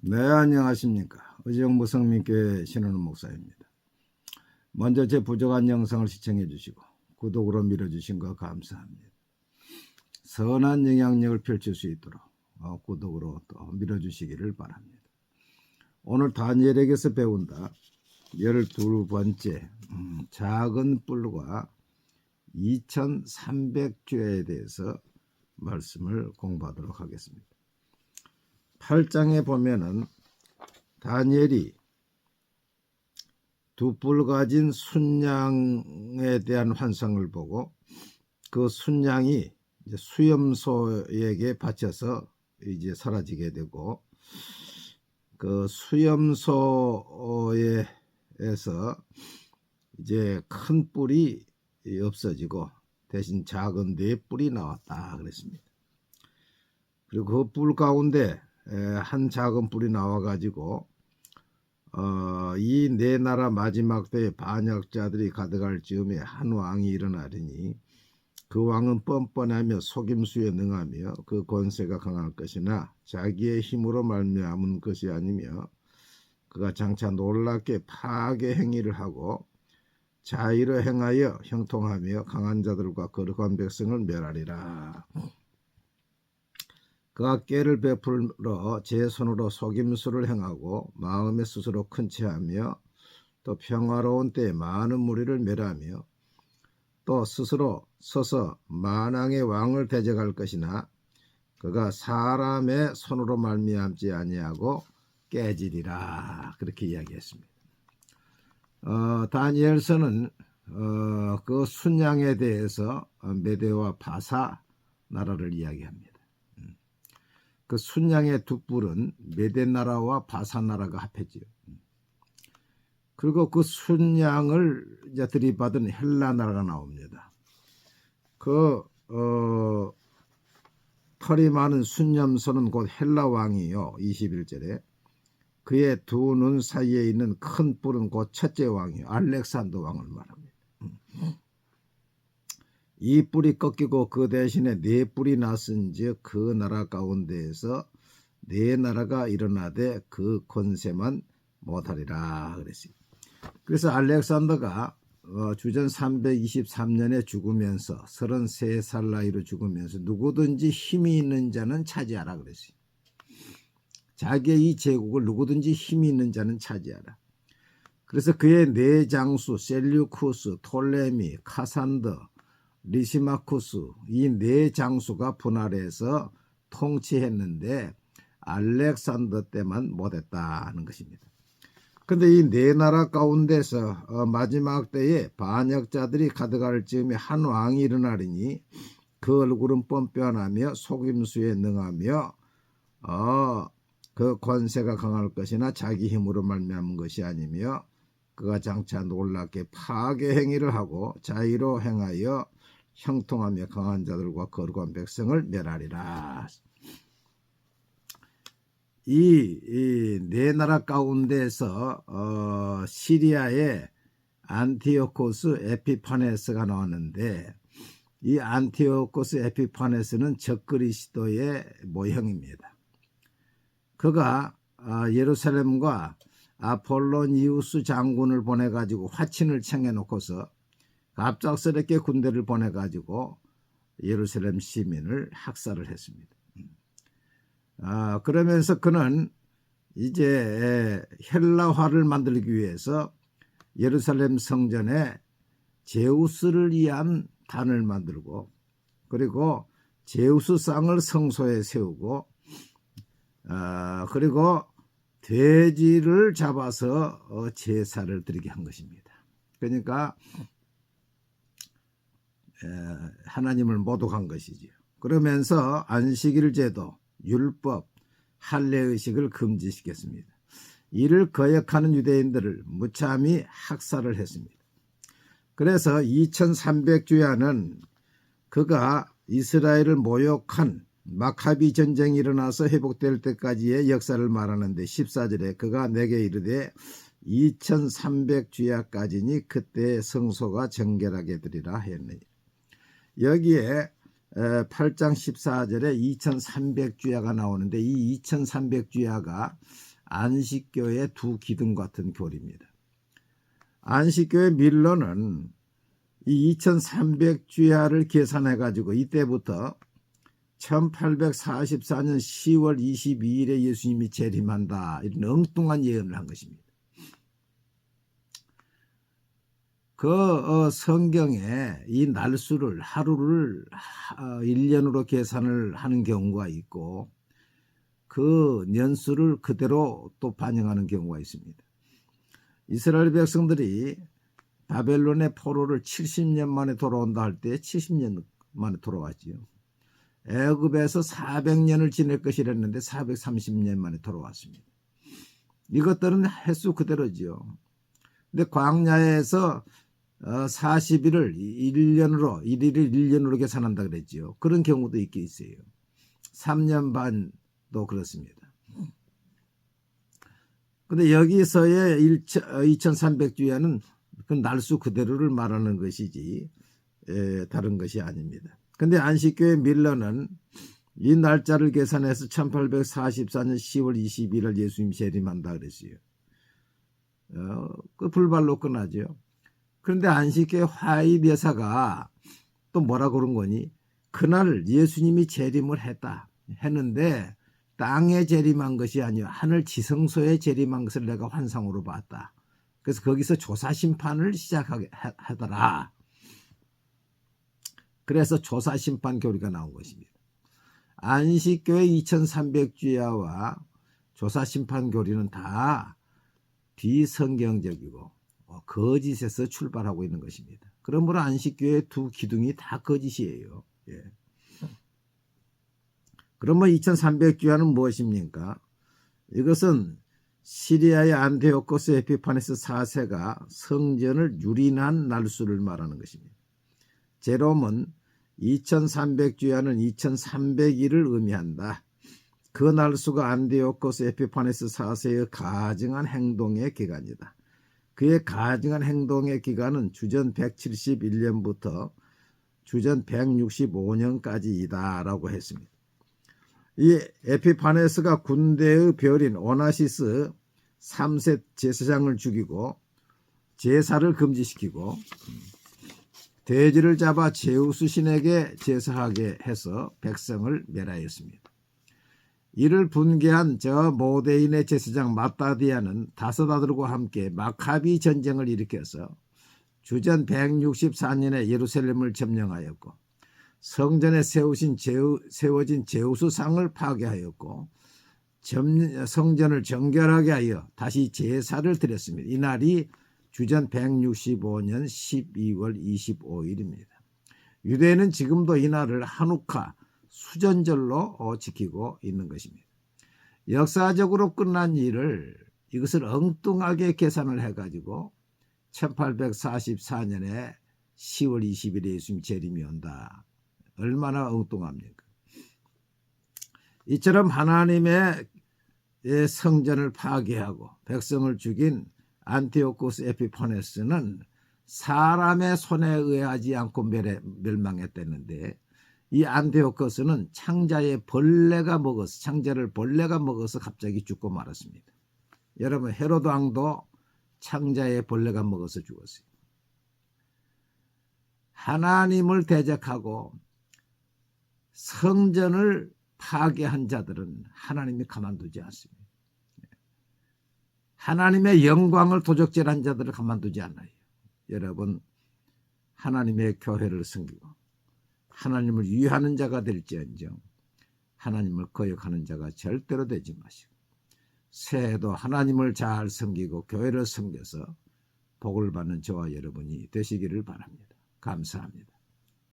네, 안녕하십니까. 의정부 성민교회 신원우 목사입니다. 먼저 제 부족한 영상을 시청해 주시고 구독으로 밀어주신 거 감사합니다. 선한 영향력을 펼칠 수 있도록 어, 구독으로 또 밀어주시기를 바랍니다. 오늘 다니엘에게서 배운다. 열두 번째 음, 작은 뿔과 2300죄에 대해서 말씀을 공부하도록 하겠습니다. 8장에 보면은 다니엘이 두 뿔 가진 순양에 대한 환상을 보고 그 순양이 수염소에게 바쳐서 이제 사라지게 되고 그 수염소에서 이제 큰 뿔이 없어지고 대신 작은 네 뿔이 나왔다 그랬습니다. 그리고 그 뿔 가운데 에, 한 작은 뿔이 나와가지고 어, 이 네 나라 마지막 때에 반역자들이 가득할 즈음에 한 왕이 일어나리니 그 왕은 뻔뻔하며 속임수에 능하며 그 권세가 강할 것이나 자기의 힘으로 말미암은 것이 아니며 그가 장차 놀랍게 파괴 행위를 하고 자의로 행하여 형통하며 강한 자들과 거룩한 백성을 멸하리라. 그가 깨를 베풀어 제 손으로 속임수를 행하고 마음에 스스로 큰 채하며 또 평화로운 때에 많은 무리를 멸하며 또 스스로 서서 만왕의 왕을 대적할 것이나 그가 사람의 손으로 말미암지 아니하고 깨지리라 그렇게 이야기했습니다. 어, 다니엘서는 어, 그 순양에 대해서 메대와 바사 나라를 이야기합니다. 그 순양의 두 뿔은 메대 나라와 바사 나라가 합해지요. 그리고 그 순양을 이제 들이받은 헬라 나라가 나옵니다. 그 어, 털이 많은 순념소는 곧 헬라 왕이요. 21절에 그의 두 눈 사이에 있는 큰 뿔은 곧 첫째 왕이요. 알렉산더 왕을 말합니다. 이 뿔이 꺾이고 그 대신에 네 뿔이 났은즉 그 나라 가운데에서 네 나라가 일어나되 그 권세만 못하리라 그랬어요. 그래서 알렉산더가 어, 주전 323년에 죽으면서 33살 나이로 죽으면서 누구든지 힘이 있는 자는 차지하라 그랬어요. 자기의 이 제국을 누구든지 힘이 있는 자는 차지하라. 그래서 그의 네 장수 셀류쿠스, 톨레미, 카산더, 리시마쿠스 이 네 장수가 분할해서 통치했는데 알렉산더 때만 못했다는 것입니다. 근데 이 네 나라 가운데서 어, 마지막 때에 반역자들이 가득할 즈음에 한 왕이 일어나리니 그 얼굴은 뻔뻔하며 속임수에 능하며 어, 그 권세가 강할 것이나 자기 힘으로 말미암은 것이 아니며 그가 장차 놀랍게 파괴 행위를 하고 자의로 행하여 형통하며 강한 자들과 거룩한 백성을 멸하리라. 이네 나라 가운데서 어, 시리아의 안티오코스 에피파네스가 나왔는데 이 안티오코스 에피파네스는 적그리스도의 모형입니다. 그가 어, 예루살렘과 아폴로니우스 장군을 보내 가지고 화친을 청해 놓고서 갑작스럽게 군대를 보내 가지고 예루살렘 시민을 학살을 했습니다. 아, 그러면서 그는 이제 헬라화를 만들기 위해서 예루살렘 성전에 제우스를 위한 단을 만들고 그리고 제우스 상을 성소에 세우고 아, 그리고 돼지를 잡아서 어, 제사를 드리게 한 것입니다. 그러니까 하나님을 모독한 것이지요. 그러면서 안식일 제도, 율법, 할례의식을 금지시켰습니다. 이를 거역하는 유대인들을 무참히 학살을 했습니다. 그래서 2300주야는 그가 이스라엘을 모욕한 마카비 전쟁이 일어나서 회복될 때까지의 역사를 말하는데 14절에 그가 내게 이르되 2300주야까지니 그때 성소가 정결하게 되리라 했느니 여기에 8장 14절에 2300주야가 나오는데 이 2300주야가 안식교의 두 기둥 같은 교리입니다. 안식교의 밀러는 이 2300주야를 계산해 가지고 이때부터 1844년 10월 22일에 예수님이 재림한다 이런 엉뚱한 예언을 한 것입니다. 그 어, 성경에 이 날수를 하루를 하, 1년으로 계산을 하는 경우가 있고 그 년수를 그대로 또 반영하는 경우가 있습니다. 이스라엘 백성들이 바벨론의 포로를 70년 만에 돌아온다 할 때 70년 만에 돌아왔지요. 애굽에서 400년을 지낼 것이랬는데 430년 만에 돌아왔습니다. 이것들은 횟수 그대로지요. 근데 광야에서 40일을 1년으로 1일을 1년으로 계산한다 그랬지요. 그런 경우도 있게 있어요. 3년 반도 그렇습니다. 근데 여기서의 2300주야는 그 날수 그대로를 말하는 것이지 에, 다른 것이 아닙니다. 근데 안식교회 밀러는 이 날짜를 계산해서 1844년 10월 21일 예수님 재림한다 그랬어요. 어, 그 불발로 끝나죠. 그런데 안식교회 화이 대사가 또 뭐라 그런 거니? 그날 예수님이 재림을 했다 했는데 땅에 재림한 것이 아니요 하늘 지성소에 재림한 것을 내가 환상으로 봤다. 그래서 거기서 조사 심판을 시작하게 하더라. 그래서 조사 심판 교리가 나온 것입니다. 안식교회 2300주야와 조사 심판 교리는 다 비성경적이고 어, 거짓에서 출발하고 있는 것입니다. 그러므로 안식교회 두 기둥이 다 거짓이에요. 예. 그러면 2300주야는 무엇입니까? 이것은 시리아의 안데오코스 에피파네스 4세가 성전을 유린한 날수를 말하는 것입니다. 제롬은 2300주야는 2300일을 의미한다. 그 날수가 안데오코스 에피파네스 4세의 가증한 행동의 기간이다. 그의 가증한 행동의 기간은 주전 171년부터 주전 165년까지이다 라고 했습니다. 이 에피파네스가 군대의 별인 오나시스 3세 제사장을 죽이고 제사를 금지시키고 돼지를 잡아 제우스 신에게 제사하게 해서 백성을 멸하였습니다. 이를 분개한 저 모데인의 제사장 마따디아는 다섯 아들과 함께 마카비 전쟁을 일으켜서 주전 164년에 예루살렘을 점령하였고 성전에 세우신 제우, 세워진 제우스상을 파괴하였고 점, 성전을 정결하게 하여 다시 제사를 드렸습니다. 이날이 주전 165년 12월 25일입니다. 유대인은 지금도 이날을 한우카 수전절로 어, 지키고 있는 것입니다. 역사적으로 끝난 일을 이것을 엉뚱하게 계산을 해가지고 1844년에 10월 20일에 예수님 재림이 온다. 얼마나 엉뚱합니까? 이처럼 하나님의 성전을 파괴하고 백성을 죽인 안티오코스 에피파네스는 사람의 손에 의하지 않고 멸망했다는데 이 안티오코스는 창자의 벌레가 먹어서 창자를 벌레가 먹어서 갑자기 죽고 말았습니다. 여러분 헤로드 왕도 창자의 벌레가 먹어서 죽었어요. 하나님을 대적하고 성전을 파괴한 자들은 하나님이 가만두지 않습니다. 하나님의 영광을 도적질한 자들을 가만두지 않아요. 여러분 하나님의 교회를 섬기고 하나님을 위하는 자가 될지언정 하나님을 거역하는 자가 절대로 되지 마시고 새해도 하나님을 잘 섬기고 교회를 섬겨서 복을 받는 저와 여러분이 되시기를 바랍니다. 감사합니다.